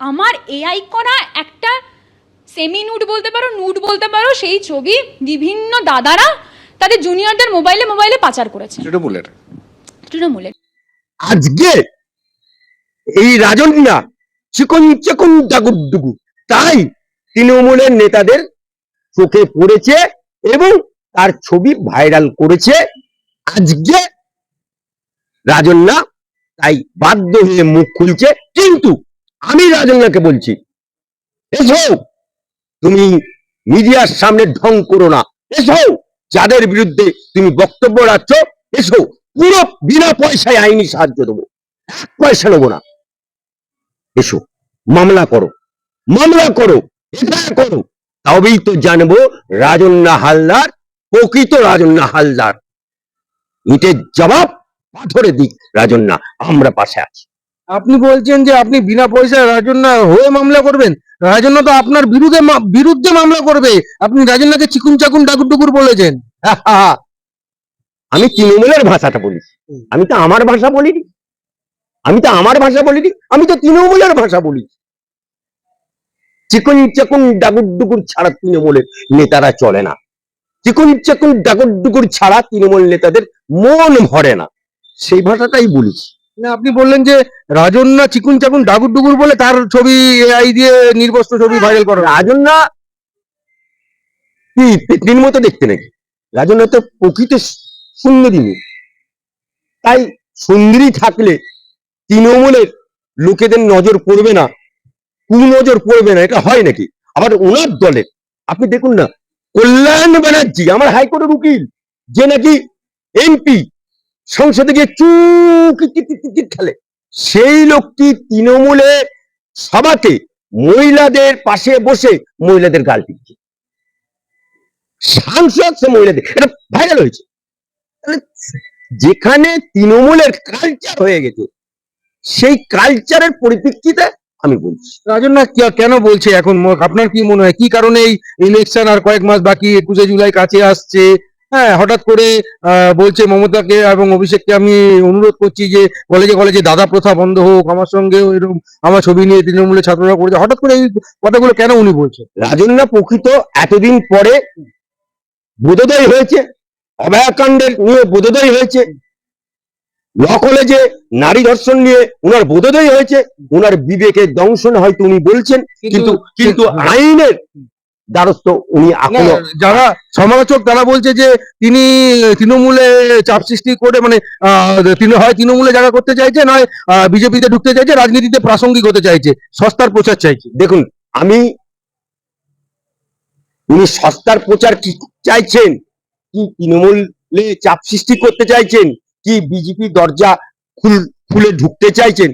আমার এআই করা একটা সেমি নুড বলতে পারো নুড বলতে পারো সেই ছবি বিভিন্ন দাদারা তাদের জুনিয়রদের মোবাইলে মোবাইলে পাচার করেছে। তৃণমূলের। তৃণমূলের। আজকে এই রাজন্যা চিকন চিকন ডাগুডুগু তাই তৃণমূলের নেতাদের চোখে পড়েছে এবং তার ছবি ভাইরাল করেছে। আজকে রাজন্যা তাই বাধ্য হয়ে মুখ খুলছে। কিন্তু আমি রাজন্যাকে বলছি, এসো, তুমি মিডিয়ার সামনে ঢং করো না। এসো, যাদের বিরুদ্ধে তুমি বক্তব্য রাখছো, এসো, পুরো বিনা পয়সায় আইনি সাহায্য দেবো। এক পয়সা নেব না। এসো, মামলা করো মামলা করো, এফআইআর করো। তবেই তো জানব রাজন্না হালদার, প্রকৃত রাজন্না হালদার। ইটের জবাব পাথরে দিক, রাজন্না, আমরা পাশে আছি। আপনি বলছেন যে আপনি বিনা পয়সায় রাজন্যা হয়ে মামলা করবেন। রাজন্যা তো আপনার বিরুদ্ধে বিরুদ্ধে মামলা করবে। আপনি রাজন্যাকে চিকুন চাকুন ডাকুর টুকুর বলেছেন। আমি তৃণমূলের ভাষাটা বলি। আমি তো আমার ভাষা বলিনি আমি তো আমার ভাষা বলিনি আমি তো তৃণমূলের ভাষা বলি। চিকুন চাকুন ডাকুর ডুকুর ছাড়া তৃণমূলের নেতারা চলে না। চিকুন চাকুন ডাকুর ডুকুর ছাড়া তৃণমূল নেতাদের মন ভরে না। সেই ভাষাটাই বলেছি না আপনি বললেন যে রাজন্যা চিকুন চাকুন ডাকুর ডুকুর বলে তার ছবি এআই দিয়ে নির্বস্ত্র ছবি ভাইরাল করা রাজন্যা কি পেতনির মতো দেখতে নাকি? রাজন্যা তো প্রকৃত সুন্দরী। মেয়ে তাই সুন্দরী থাকলে তৃণমূলের লোকেদের নজর পড়বে না কুনজর পড়বে না এটা হয় নাকি? আবার ওনার দলের আপনি দেখুন না কল্যাণ ব্যানার্জি আমার হাইকোর্টের উকিল যে নাকি এমপি সংসদে গিয়ে চুকি খেলে। সেই লোকটি তৃণমূলে সভাতে মহিলাদের পাশে বসে মহিলাদের গাল পিটছে সাংসদ সে মহিলাদের, এটা ভাইরাল হয়েছে। যেখানে তৃণমূলের কালচার হয়ে গেছে, সেই কালচারের পরিপ্রেক্ষিতে আমি বলছি। রাজন্যা কে- কেন বলছে এখন? আপনার কি মনে হয়? কি কারণে এই ইলেকশন আর কয়েক মাস বাকি, একুশে জুলাই কাছে আসছে? হ্যাঁ হঠাৎ করে আহ, বলছে মমতাকে এবং অভিষেককে আমি অনুরোধ করছি যে কলেজে কলেজে দাদা প্রথা বন্ধ হোক আমার সঙ্গে এরকম আমার ছবি নিয়ে তৃণমূলের ছাত্ররা করেছে। হঠাৎ করে এই কথাগুলো কেন উনি বলছে রাজন্যা প্রকৃত এতদিন পরে বোধোদয় হয়েছে অভয়াকাণ্ডের নিয়ে বোধোদয় হয়েছে ল কলেজে নারী ধর্ষণ নিয়ে উনার বোধোদয় হয়েছে উনার বিবেকের দংশন হয়তো উনি বলছেন কিন্তু কিন্তু আইনের দ্বারস্থ উনি এখনও। যারা সমালোচক তারা বলছে যে তিনি তৃণমূলে চাপ সৃষ্টি করে মানে তিনি হয় তৃণমূলে জায়গা করতে চাইছে নয় বিজেপিতে ঢুকতে চাইছে রাজনীতিতে প্রাসঙ্গিক হতে চাইছে। সস্তার প্রচার চাইছে। দেখুন আমি উনি সস্তার প্রচার কি চাইছেন? কি তৃণমূলে চাপ সৃষ্টি করতে চাইছেন? কি বিজেপি দরজা খুল খুলে ঢুকতে চাইছেন?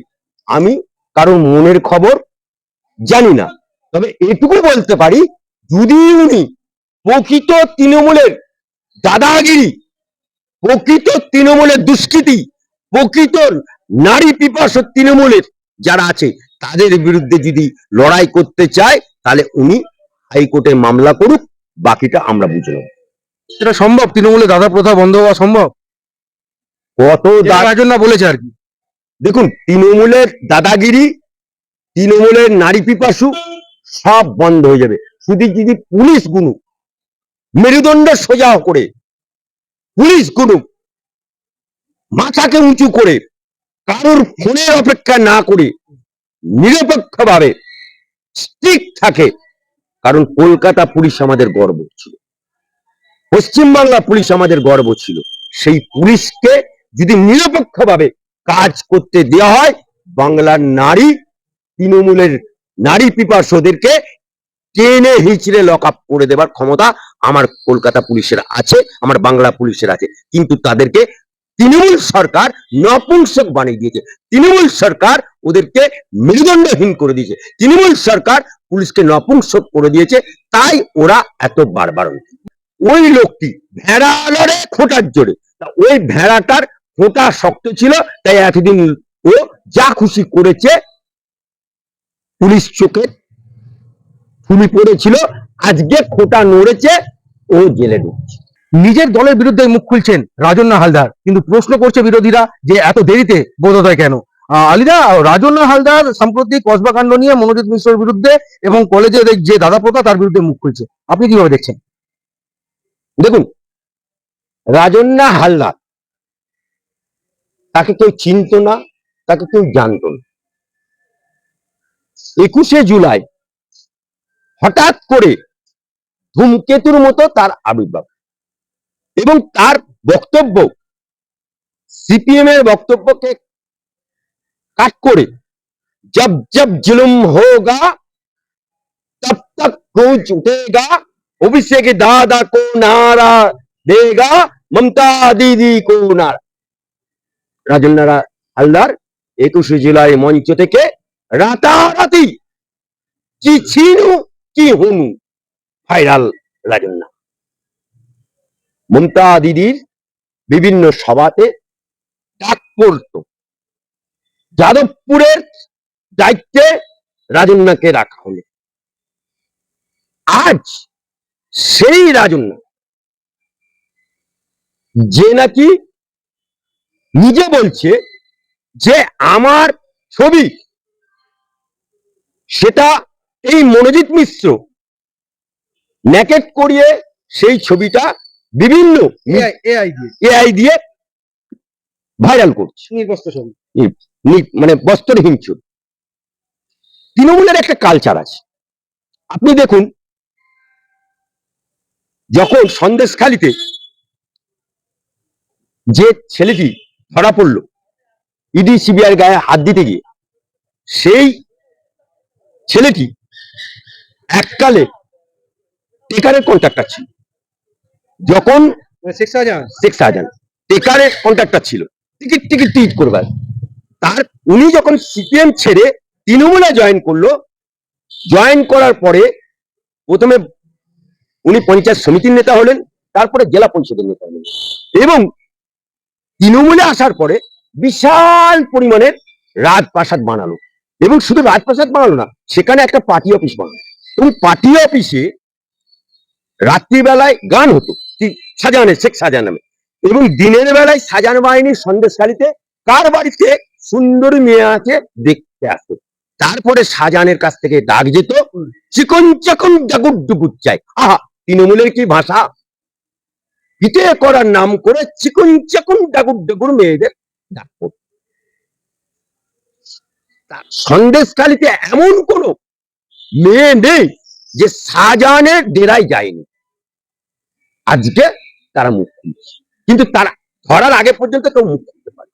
আমি কারণ মনের খবর জানি না। তবে এটুকু বলতে পারি যদি উনি প্রকৃত তৃণমূলের দাদাগিরি প্রকৃত তৃণমূলের দুষ্কৃতি প্রকৃত নারী পিপাস তৃণমূলের যারা আছে তাদের বিরুদ্ধে যদি লড়াই করতে চায় তাহলে উনি হাইকোর্টে মামলা করুক বাকিটা আমরা বুঝে নেব। সেটা সম্ভব? তৃণমূলে দাদা প্রথা বন্ধ হওয়া সম্ভব? কত রাজন্যা বলেছে আর কি? দেখুন তৃণমূলের দাদাগিরি তৃণমূলের নারী পিপাসু সব বন্ধ হয়ে যাবে। শুধু যদি পুলিশ গুনুক, মেরুদণ্ড সোজা করে, পুলিশ গুনুক, মাথাকে উঁচু করে, কারোর ফোনের অপেক্ষা না করে, নিরপেক্ষভাবে স্ট্রিক থাকে, কারণ কলকাতা পুলিশ আমাদের গর্ব ছিল। পশ্চিমবাংলা পুলিশ আমাদের গর্ব ছিল। সেই পুলিশকে যদি নিরপেক্ষভাবে কাজ করতে দেওয়া হয়, বাংলার নারী, তৃণমূলের নারী পিপাসদেরকে টেনে হিচড়ে লক আপ করে দেবার ক্ষমতা আমার কলকাতা পুলিশের আছে, আমার বাংলা পুলিশের আছে। কিন্তু তাদেরকে তৃণমূল সরকার নপুংসক বানিয়ে দিয়েছে। তৃণমূল সরকার ওদেরকে মেরুদণ্ডহীন করে দিয়েছে। তৃণমূল সরকার পুলিশকে নপুংসক করে দিয়েছে, তাই ওরা এত বারবার ওই লোকটি ভেড়া লড়ে খোঁটার জোরে। ওই ভেড়াটার খোঁটা শক্ত ছিল, তাই এতদিন ও যা খুশি করেছে, পুলিশ চোখে ফুলি পড়েছিল, আজকে খোঁটা নড়েছে, ও জেলে ঢুকছে। নিজের দলের বিরুদ্ধে মুখ খুলছেন রাজন্না হালদার, কিন্তু প্রশ্ন করছে বিরোধীরা যে এত দেরিতে বোধোদয় কেন? আলিদা রাজন্না হালদার সাম্প্রতিক কসবা কাণ্ড নিয়ে মনোজিৎ মিশ্রের বিরুদ্ধে এবং কলেজের যে দাদা প্রথা তার বিরুদ্ধে মুখ খুলছে। আপনি কীভাবে দেখছেন? দেখুন রাজন্না হালদার, তাকে কেউ চিনত না, তাকে কেউ জানত না। একুশে জুলাই হঠাৎ করে ধূমকেতুর মতো তার আবির্ভাব। এবং তার বক্তব্য, সিপিএম এর বক্তব্যকে কাট করে জব জব জুলুম হোগা, তব তক গূঁজ উঠেগা, অভিষেক দাদা কো নারা দেগা, মমতা দিদি কো নারা। রাজনারা নারা হালদার, একুশে জুলাই মঞ্চ থেকে রাতারাতি চিছিনু কি হুনু? ভাইরাল রাজন্যা মমতা দিদির বিভিন্ন সভাতে ডাক পড়তো। যাদবপুরের দায়িত্বে রাজন্যাকে রাখা হলো। আজ সেই রাজন্যা যে নাকি নিজে বলছে যে আমার ছবি, সেটা এই মনোজিৎ মিশ্র ন্যাকেট করিয়ে সেই ছবিটা বিভিন্ন এআই দিয়ে। ভাইরাল করছে। মানে বস্ত্রহীন ছবি। তৃণমূলের একটা কালচার আছে। আপনি দেখুন যখন সন্দেশখালিতে যে ছেলেটি ধরা পড়ল ইডি সিবিআর গায়ে হাত দিতে গিয়ে সেই ছেলেটি এককালে টেকারের কন্ট্রাক্টর ছিল। যখন শেখ শাহজাহান টেকারের কন্ট্রাক্টর ছিল টিকিট টিকিট টিকিট করবার। তার উনি যখন সিপিএম ছেড়ে তৃণমূলে জয়েন করল জয়েন করার পরে প্রথমে উনি পঞ্চায়েত সমিতির নেতা হলেন, তারপরে জেলা পরিষদের নেতা হলেন। এবং তৃণমূলে আসার পরে বিশাল পরিমাণের রাজপ্রাসাদ বানালো। এবং শুধু রাজপ্রাসাদ বানালো না, সেখানে একটা পার্টি অফিস বানালো। এবং পার্টি অফিসে রাত্রিবেলায় গান হতো। শাহজাহানের শেখ শাহজাহান নামে। এবং দিনের বেলায় সাজান বাহিনীর সন্দেশকারীতে কার বাড়িতে সুন্দর মেয়ে আছে দেখতে আসতো? তারপরে সাজানের কাছ থেকে ডাক যেত, চিকন চাকন ডাকুর ডুকুর চাই। আহা, তৃণমূলের কি ভাষা? পিঠে করার নাম করে চিকন চাকুন ডাকুর ডাকুর মেয়েদের ডাক সন্দেশকালীতে এমন কোন মেয়ে নেই যে শাহজাহানের ডেরায় যায়নি। আজকে তারা মুখ খুলছে। কিন্তু তারা ধরার আগে পর্যন্ত কেউ মুখ খুলতে পারে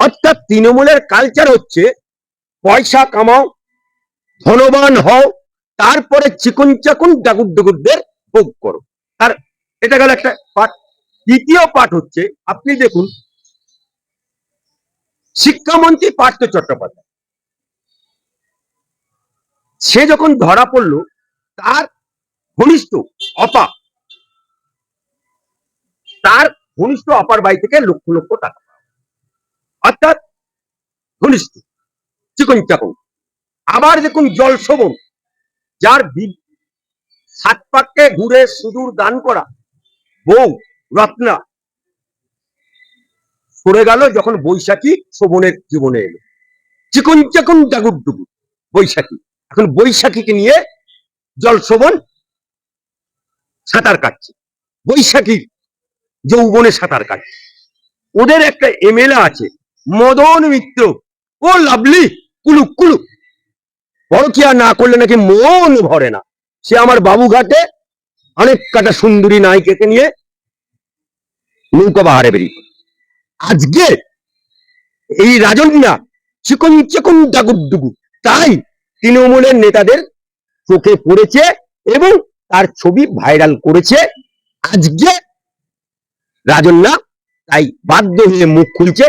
অর্থাৎ তৃণমূলের কালচার হচ্ছে, পয়সা কামাও, ধনবান হও, তারপরে চিকুন চাকুন ডাকুর ডুকুরদের ভোগ করো। আর এটা গেল একটা পাঠ দ্বিতীয় পাঠ হচ্ছে, আপনি দেখুন, শিক্ষামন্ত্রী পার্থ চট্টোপাধ্যায়। সে যখন ধরা পড়ল, তার ঘনিষ্ঠ অপা, তার ঘনিষ্ঠ অপার বাড়ি থেকে লক্ষ লক্ষ টাকা অর্থাৎ ঘনিষ্ঠ চিকন চাকন আবার দেখুন জল শোভন, যার সাত পাককে ঘুরে সুদূর দান করা, বউ রত্না সরে গেল যখন বৈশাখী শোভনের জীবনে এলো। চিকন চাকন ডাগুর ডুগুর বৈশাখী। এখন বৈশাখীকে নিয়ে জল শোভন সাঁতার কাটছে। বৈশাখী যৌবনে সাঁতার কাটে ওদের একটা এমএলএ আছে, মদন মিত্র। ও লাভলি কুলুক কুলুক বড় কি আর না করলে নাকি মন ভরে না। সে আমার বাবুঘাটে অনেক কাটা সুন্দরী নায়িকাকে নিয়ে নৌকা বাহারে বেরিয়ে। আজকে এই রাজন্যা চিকন চিকন ডাগুর ডুগু তাই তৃণমূলের নেতাদের চোখে পড়েছে এবং তার ছবি ভাইরাল করেছে। আজকে রাজন্যা তাই বাধ্য হয়ে মুখ খুলছে।